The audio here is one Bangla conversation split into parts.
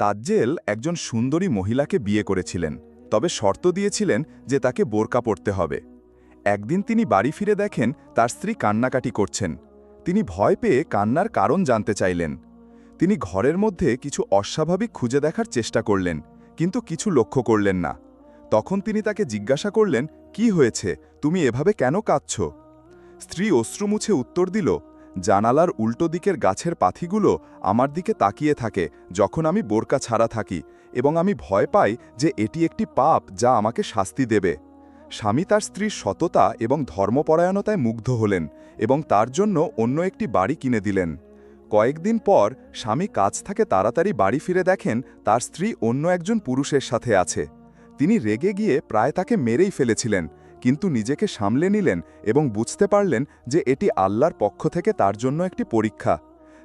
তাজ্জেল একজন সুন্দরী মহিলাকে বিয়ে করেছিলেন, তবে শর্ত দিয়েছিলেন যে তাকে বোরকা পড়তে হবে। একদিন তিনি বাড়ি ফিরে দেখেন তার স্ত্রী কান্নাকাটি করছেন। তিনি ভয় পেয়ে কান্নার কারণ জানতে চাইলেন। তিনি ঘরের মধ্যে কিছু অস্বাভাবিক খুঁজে দেখার চেষ্টা করলেন, কিন্তু কিছু লক্ষ্য করলেন না। তখন তিনি তাকে জিজ্ঞাসা করলেন, কি হয়েছে? তুমি এভাবে কেন কাঁদছ? স্ত্রী অশ্রু মুছে উত্তর দিল জানালার উল্টো দিকের গাছের পাথিগুলো আমার দিকে তাকিয়ে থাকে যখন আমি বোরকা ছাড়া থাকি এবং আমি ভয় পাই যে এটি একটি পাপ যা আমাকে শাস্তি দেবে। স্বামী তার স্ত্রীর সততা এবং ধর্মপরায়ণতায় মুগ্ধ হলেন এবং তার জন্য অন্য একটি বাড়ি কিনে দিলেন। কয়েকদিন পর স্বামী কাজ থেকে তাড়াতাড়ি বাড়ি ফিরে দেখেন তার স্ত্রী অন্য একজন পুরুষের সাথে আছে। তিনি রেগে গিয়ে প্রায় তাকে মেরেই ফেলেছিলেন কিন্তু নিজেকে সামলে নিলেন এবং বুঝতে পারলেন যে এটি আল্লাহর পক্ষ থেকে তার জন্য একটি পরীক্ষা।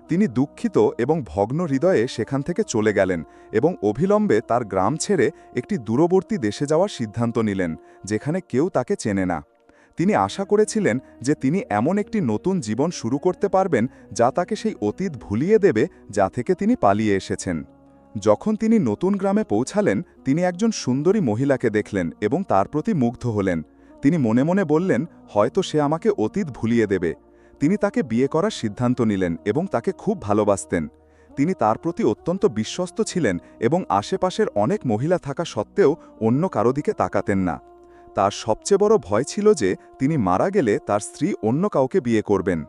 তিনি দুঃখিত এবং ভগ্ন হৃদয়ে সেখান থেকে চলে গেলেন এবং অভিলম্বে তার গ্রাম ছেড়ে একটি দূরবর্তী দেশে যাওয়ার সিদ্ধান্ত নিলেন, যেখানে কেউ তাকে চেনে না। তিনি আশা করেছিলেন যে তিনি এমন একটি নতুন জীবন শুরু করতে পারবেন যা তাকে সেই অতীত ভুলিয়ে দেবে যা থেকে তিনি পালিয়ে এসেছেন। যখন তিনি নতুন গ্রামে পৌঁছালেন, তিনি একজন সুন্দরী মহিলাকে দেখলেন এবং তার প্রতি মুগ্ধ হলেন। তিনি মনে মনে বললেন, হয়তো সে আমাকে অতীত ভুলিয়ে দেবে। তিনি তাকে বিয়ে করার সিদ্ধান্ত নিলেন এবং তাকে খুব ভালোবাসতেন। তিনি তার প্রতি অত্যন্ত বিশ্বস্ত ছিলেন এবং আশেপাশের অনেক মহিলা থাকা সত্ত্বেও অন্য কারও দিকে তাকাতেন না। তার সবচেয়ে বড় ভয় ছিল যে, তিনি মারা গেলে তার স্ত্রী অন্য কাউকে বিয়ে করবেন।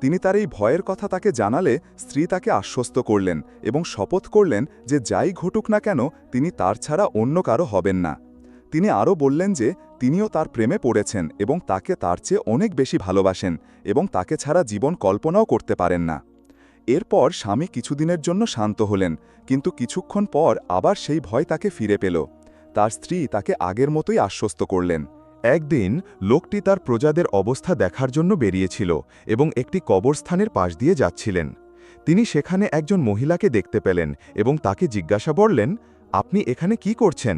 তিনি তার এই ভয়ের কথা তাকে জানালে স্ত্রী তাকে আশ্বস্ত করলেন এবং শপথ করলেন যে, যাই ঘটুক না কেন, তিনি তার ছাড়া অন্য কারও হবেন না। তিনি আরও বললেন যে, তিনিও তার প্রেমে পড়েছেন এবং তাকে তার চেয়ে অনেক বেশি ভালোবাসেন এবং তাকে ছাড়া জীবন কল্পনাও করতে পারেন না। এরপর স্বামী কিছুদিনের জন্য শান্ত হলেন, কিন্তু কিছুক্ষণ পর আবার সেই ভয় তাকে ফিরে পেল। তার স্ত্রী তাকে আগের মতোই আশ্বস্ত করলেন। একদিন লোকটি তার প্রজাদের অবস্থা দেখার জন্য বেরিয়েছিল এবং একটি কবরস্থানের পাশ দিয়ে যাচ্ছিলেন। তিনি সেখানে একজন মহিলাকে দেখতে পেলেন এবং তাকে জিজ্ঞাসা করলেন, আপনি এখানে কি করছেন?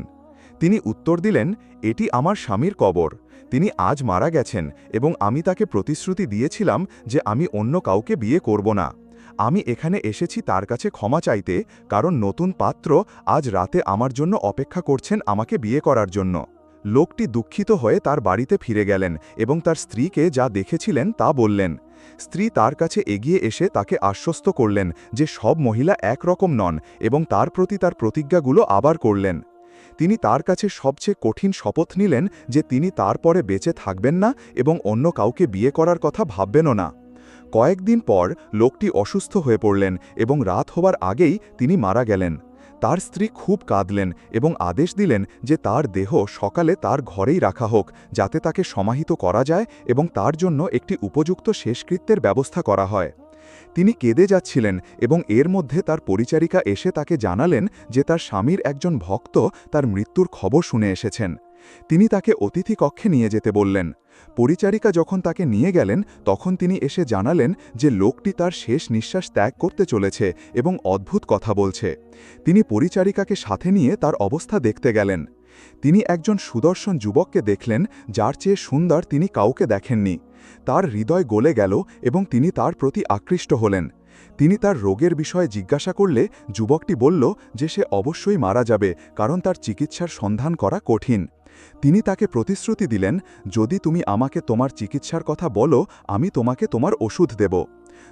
তিনি উত্তর দিলেন, এটি আমার স্বামীর কবর। তিনি আজ মারা গেছেন এবং আমি তাকে প্রতিশ্রুতি দিয়েছিলাম যে আমি অন্য কাউকে বিয়ে করব না। আমি এখানে এসেছি তার কাছে ক্ষমা চাইতে, কারণ নতুন পাত্র আজ রাতে আমার জন্য অপেক্ষা করছেন আমাকে বিয়ে করার জন্য। লোকটি দুঃখিত হয়ে তার বাড়িতে ফিরে গেলেন এবং তার স্ত্রীকে যা দেখেছিলেন তা বললেন। স্ত্রী তার কাছে এগিয়ে এসে তাকে আশ্বস্ত করলেন যে সব মহিলা একরকম নন এবং তার প্রতি তার প্রতিজ্ঞাগুলো আবার করলেন। তিনি তার কাছে সবচেয়ে কঠিন শপথ নিলেন যে তিনি তারপরে বেঁচে থাকবেন না এবং অন্য কাউকে বিয়ে করার কথা ভাববেনও না। কয়েকদিন পর লোকটি অসুস্থ হয়ে পড়লেন এবং রাত হবার আগেই তিনি মারা গেলেন। তার স্ত্রী খুব কাঁদলেন এবং আদেশ দিলেন যে তার দেহ সকালে তার ঘরেই রাখা হোক, যাতে তাকে সমাহিত করা যায় এবং তার জন্য একটি উপযুক্ত শেষকৃত্যের ব্যবস্থা করা হয়। তিনি কেঁদে যাচ্ছিলেন এবং এর মধ্যে তার পরিচারিকা এসে তাকে জানালেন যে তার স্বামীর একজন ভক্ত তার মৃত্যুর খবর শুনে এসেছেন। তিনি তাকে অতিথি কক্ষে নিয়ে যেতে বললেন। পরিচারিকা যখন তাকে নিয়ে গেলেন, তখন তিনি এসে জানালেন যে লোকটি তার শেষ নিঃশ্বাস ত্যাগ করতে চলেছে এবং অদ্ভুত কথা বলছে। তিনি পরিচারিকাকে সাথে নিয়ে তার অবস্থা দেখতে গেলেন। তিনি একজন সুদর্শন যুবককে দেখলেন, যার চেয়ে সুন্দর তিনি কাউকে দেখেননি। তার হৃদয় গলে গেল এবং তিনি তার প্রতি আকৃষ্ট হলেন। তিনি তার রোগের বিষয়ে জিজ্ঞাসা করলে যুবকটি বলল যে সে অবশ্যই মারা যাবে, কারণ তার চিকিৎসার সন্ধান করা কঠিন। তিনি তাকে প্রতিশ্রুতি দিলেন, যদি তুমি আমাকে তোমার চিকিৎসার কথা বলো, আমি তোমাকে তোমার ওষুধ দেব।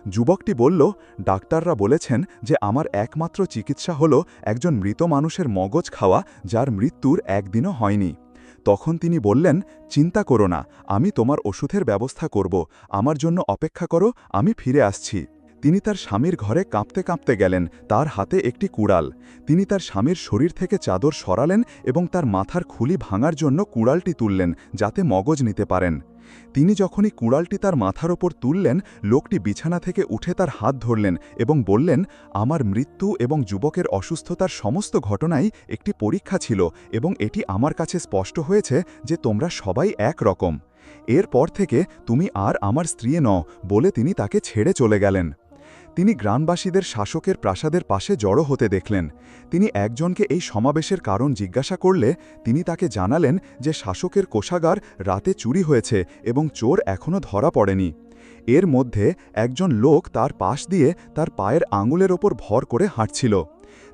যুবকটি বলল, ডাক্তাররা বলেছেন যে আমার একমাত্র চিকিৎসা হল একজন মৃত মানুষের মগজ খাওয়া, যার মৃত্যুর একদিনও হয়নি। তখন তিনি বললেন, চিন্তা করো না, আমি তোমার ওষুধের ব্যবস্থা করব, আমার জন্য অপেক্ষা করো, আমি ফিরে আসছি। তিনি তার স্বামীর ঘরে কাঁপতে কাঁপতে গেলেন, তার হাতে একটি কুড়াল। তিনি তার স্বামীর শরীর থেকে চাদর সরালেন এবং তার মাথার খুলি ভাঙার জন্য কুড়ালটি তুললেন, যাতে মগজ নিতে পারেন। তিনি যখনই কুড়ালটি তার মাথার ওপর তুললেন, লোকটি বিছানা থেকে উঠে তার হাত ধরলেন এবং বললেন, আমার মৃত্যু এবং যুবকের অসুস্থতার সমস্ত ঘটনাই একটি পরীক্ষা ছিল এবং এটি আমার কাছে স্পষ্ট হয়েছে যে তোমরা সবাই এক রকম এরপর থেকে তুমি আর আমার স্ত্রী নও বলে তিনি তাকে ছেড়ে চলে গেলেন। তিনি গ্রামবাসীদের শাসকের প্রাসাদের পাশে জড়ো হতে দেখলেন। তিনি একজনকে এই সমাবেশের কারণ জিজ্ঞাসা করলে তিনি তাকে জানালেন যে শাসকের কোষাগার রাতে চুরি হয়েছে এবং চোর এখনও ধরা পড়েনি। এর মধ্যে একজন লোক তার পাশ দিয়ে তার পায়ের আঙুলের ওপর ভর করে হাঁটছিল।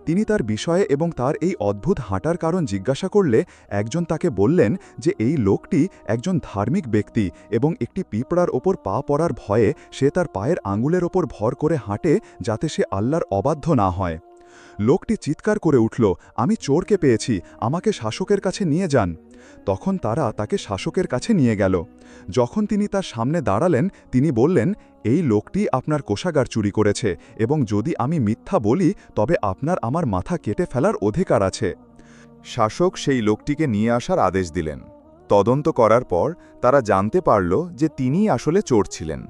তিনি তার বিষয়ে এবং তার এই অদ্ভুত হাঁটার কারণ জিজ্ঞাসা করলে একজন তাকে বললেন যে এই লোকটি একজন ধার্মিক ব্যক্তি এবং একটি পিঁপড়ার ওপর পা পড়ার ভয়ে সে তার পায়ের আঙুলের ওপর ভর করে হাঁটে যাতে সে আল্লাহর অবাধ্য না হয়। লোকটি চিৎকার করে উঠল, আমি চোরকে পেয়েছি, আমাকে শাসকের কাছে নিয়ে যান। তখন তারা তাকে শাসকের কাছে নিয়ে গেল। যখন তিনি তার সামনে দাঁড়ালেন, তিনি বললেন, এই লোকটি আপনার কোষাগার চুরি করেছে এবং যদি আমি মিথ্যা বলি, তবে আপনার আমার মাথা কেটে ফেলার অধিকার আছে। শাসক সেই লোকটিকে নিয়ে আসার আদেশ দিলেন। তদন্ত করার পর তারা জানতে পারল যে তিনিই আসলে চোর ছিলেন।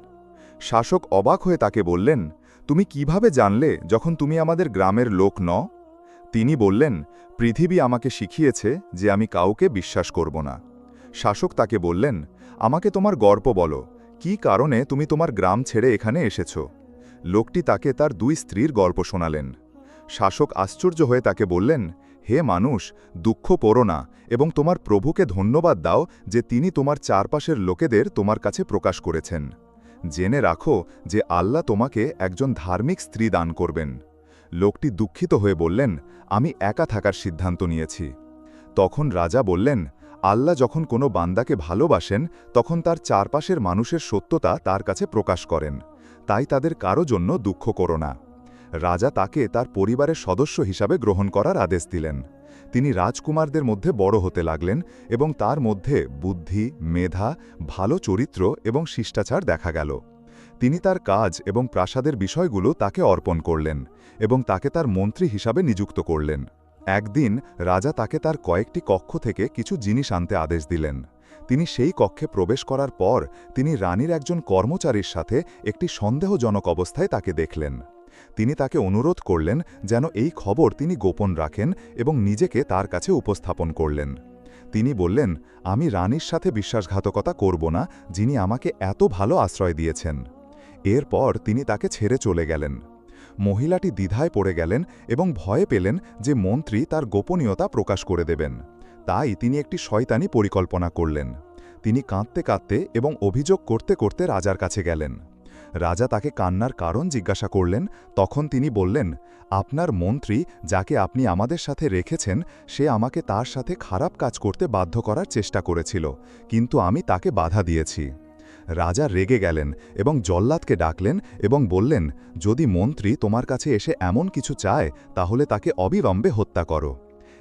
শাসক অবাক হয়ে তাকে বললেন তুমি কীভাবে জানলে যখন তুমি আমাদের গ্রামের লোক ন? তিনি বললেন, পৃথিবী আমাকে শিখিয়েছে যে আমি কাউকে বিশ্বাস করব না। শাসক তাকে বললেন, আমাকে তোমার গর্ব বলো। কি কারণে তুমি তোমার গ্রাম ছেড়ে এখানে এসেছ? লোকটি তাকে তার দুই স্ত্রীর গল্প শোনালেন। শাসক আশ্চর্য হয়ে তাকে বললেন, হে মানুষ, দুঃখ পড়ো না এবং তোমার প্রভুকে ধন্যবাদ দাও যে তিনি তোমার চারপাশের লোকেদের তোমার কাছে প্রকাশ করেছেন। জেনে রাখো যে আল্লাহ তোমাকে একজন ধার্মিক স্ত্রী দান করবেন। লোকটি দুঃখিত হয়ে বললেন, আমি একা থাকার সিদ্ধান্ত নিয়েছি। তখন রাজা বললেন, আল্লাহ যখন কোনো বান্দাকে ভালোবাসেন, তখন তার চারপাশের মানুষের সত্যতা তার কাছে প্রকাশ করেন। তাই তাদের কারও জন্য দুঃখ করো না। রাজা তাকে তার পরিবারের সদস্য হিসাবে গ্রহণ করার আদেশ দিলেন। তিনি রাজকুমারদের মধ্যে বড় হতে লাগলেন এবং তার মধ্যে বুদ্ধি, মেধা, ভালো চরিত্র এবং শিষ্টাচার দেখা গেল। তিনি তার কাজ এবং প্রাসাদের বিষয়গুলো তাকে অর্পণ করলেন এবং তাকে তার মন্ত্রী হিসাবে নিযুক্ত করলেন। একদিন রাজা তাকে তার কয়েকটি কক্ষ থেকে কিছু জিনিস আনতে আদেশ দিলেন। তিনি সেই কক্ষে প্রবেশ করার পর তিনি রানীর একজন কর্মচারীর সাথে একটি সন্দেহজনক অবস্থায় তাকে দেখলেন। তিনি তাকে অনুরোধ করলেন যেন এই খবর তিনি গোপন রাখেন এবং নিজেকে তার কাছে উপস্থাপন করলেন। তিনি বললেন, আমি রানীর সাথে বিশ্বাসঘাতকতা করব না, যিনি আমাকে এত ভালো আশ্রয় দিয়েছেন। এরপর তিনি তাকে ছেড়ে চলে গেলেন। মহিলাটি দ্বিধায় পড়ে গেলেন এবং ভয়ে পেলেন যে মন্ত্রী তার গোপনীয়তা প্রকাশ করে দেবেন। তাই তিনি একটি শয়তানি পরিকল্পনা করলেন। তিনি কাঁদতে কাঁদতে এবং অভিযোগ করতে করতে রাজার কাছে গেলেন। রাজা তাকে কান্নার কারণ জিজ্ঞাসা করলেন। তখন তিনি বললেন, আপনার মন্ত্রী যাকে আপনি আমাদের সাথে রেখেছেন, সে আমাকে তার সাথে খারাপ কাজ করতে বাধ্য করার চেষ্টা করেছিল, কিন্তু আমি তাকে বাধা দিয়েছি। রাজা রেগে গেলেন এবং জল্লাদকে ডাকলেন এবং বললেন, যদি মন্ত্রী তোমার কাছে এসে এমন কিছু চায়, তাহলে তাকে অবিলম্বে হত্যা করো।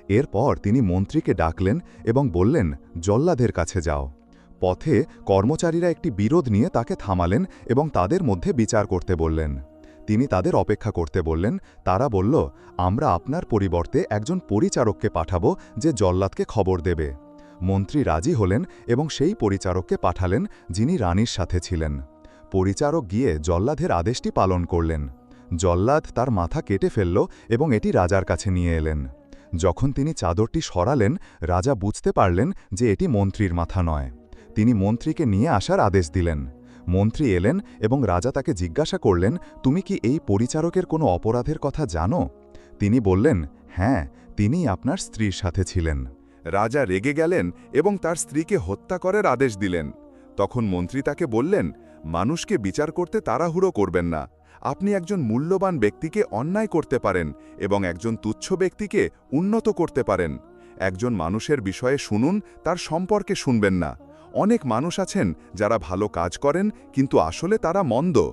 এরপর তিনি মন্ত্রীকে ডাকলেন এবং বললেন, জল্লাদের কাছে যাও। পথে কর্মচারীরা একটি বিরোধ নিয়ে তাকে থামালেন এবং তাদের মধ্যে বিচার করতে বললেন। তিনি তাদের অপেক্ষা করতে বললেন, তারা বলল, আমরা আপনার পরিবর্তে একজন পরিচারককে পাঠাবো যে জল্লাদকে খবর দেবে। মন্ত্রী রাজি হলেন এবং সেই পরিচারককে পাঠালেন যিনি রানীর সাথে ছিলেন। পরিচারক গিয়ে জল্লাদের আদেশটি পালন করলেন। জল্লাদ তার মাথা কেটে ফেলল এবং এটি রাজার কাছে নিয়ে এলেন। যখন তিনি চাদরটি সরালেন, রাজা বুঝতে পারলেন যে এটি মন্ত্রীর মাথা নয়। তিনি মন্ত্রীকে নিয়ে আসার আদেশ দিলেন। মন্ত্রী এলেন এবং রাজা তাকে জিজ্ঞাসা করলেন, তুমি কি এই পরিচারকের কোনো অপরাধের কথা জানো? তিনি বললেন হ্যাঁ তিনি আপনার স্ত্রীর সাথে ছিলেন। রাজা রেগে গেলেন এবং তার স্ত্রীকে হত্যা করার আদেশ দিলেন। তখন মন্ত্রী তাকে বললেন, মানুষকে বিচার করতে তাড়াহুড়ো করবেন না। আপনি একজন মূল্যবান ব্যক্তিকে অন্যায় করতে পারেন এবং একজন তুচ্ছ ব্যক্তিকে উন্নত করতে পারেন। একজন মানুষের বিষয়ে শুনুন, তার সম্পর্কে শুনবেন না। অনেক মানুষ আছেন যারা ভালো কাজ করেন, কিন্তু আসলে তারা মন্দ।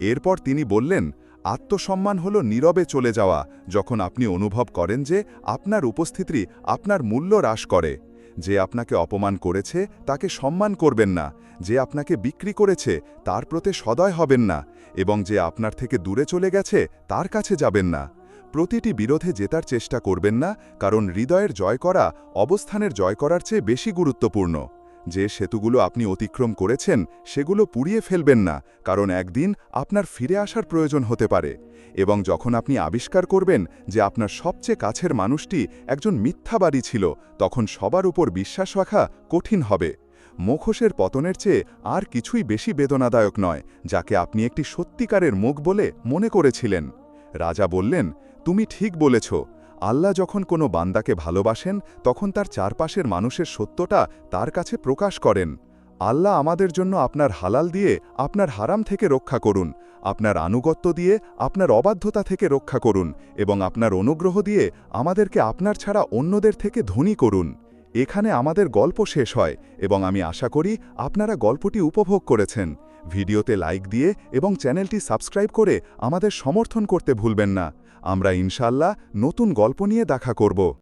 এরপর তিনি বললেন, আত্মসম্মান হল নীরবে চলে যাওয়া, যখন আপনি অনুভব করেন যে আপনার উপস্থিতি আপনার মূল্য হ্রাস করে। যে আপনাকে অপমান করেছে, তাকে সম্মান করবেন না। যে আপনাকে বিক্রি করেছে, তার প্রতি সদয় হবেন না। এবং যে আপনার থেকে দূরে চলে গেছে, তার কাছে যাবেন না। প্রতিটি বিরোধে জেতার চেষ্টা করবেন না, কারণ হৃদয়ের জয় করা, অবস্থানের জয় করার চেয়ে বেশি গুরুত্বপূর্ণ। যে সেতুগুলো আপনি অতিক্রম করেছেন, সেগুলো পুড়িয়ে ফেলবেন না, কারণ একদিন আপনার ফিরে আসার প্রয়োজন হতে পারে। এবং যখন আপনি আবিষ্কার করবেন যে আপনার সবচেয়ে কাছের মানুষটি একজন মিথ্যাবাদী ছিল, তখন সবার উপর বিশ্বাস রাখা কঠিন হবে। মুখোশের পতনের চেয়ে আর কিছুই বেশি বেদনাদায়ক নয়, যাকে আপনি একটি সত্যিকারের মুখ বলে মনে করেছিলেন। রাজা বললেন, তুমি ঠিক বলেছ আল্লাহ যখন কোনো বান্দাকে ভালোবাসেন, তখন তার চারপাশের মানুষের সত্যটা তার কাছে প্রকাশ করেন। আল্লাহ আমাদের জন্য আপনার হালাল দিয়ে আপনার হারাম থেকে রক্ষা করুন, আপনার আনুগত্য দিয়ে আপনার অবাধ্যতা থেকে রক্ষা করুন এবং আপনার অনুগ্রহ দিয়ে আমাদেরকে আপনার ছাড়া অন্যদের থেকে ধনী করুন। এখানে আমাদের গল্প শেষ হয় এবং আমি আশা করি আপনারা গল্পটি উপভোগ করেছেন। ভিডিওতে লাইক দিয়ে এবং চ্যানেলটি সাবস্ক্রাইব করে আমাদের সমর্থন করতে ভুলবেন না। আমরা ইনশাল্লাহ নতুন গল্প নিয়ে দেখা করব।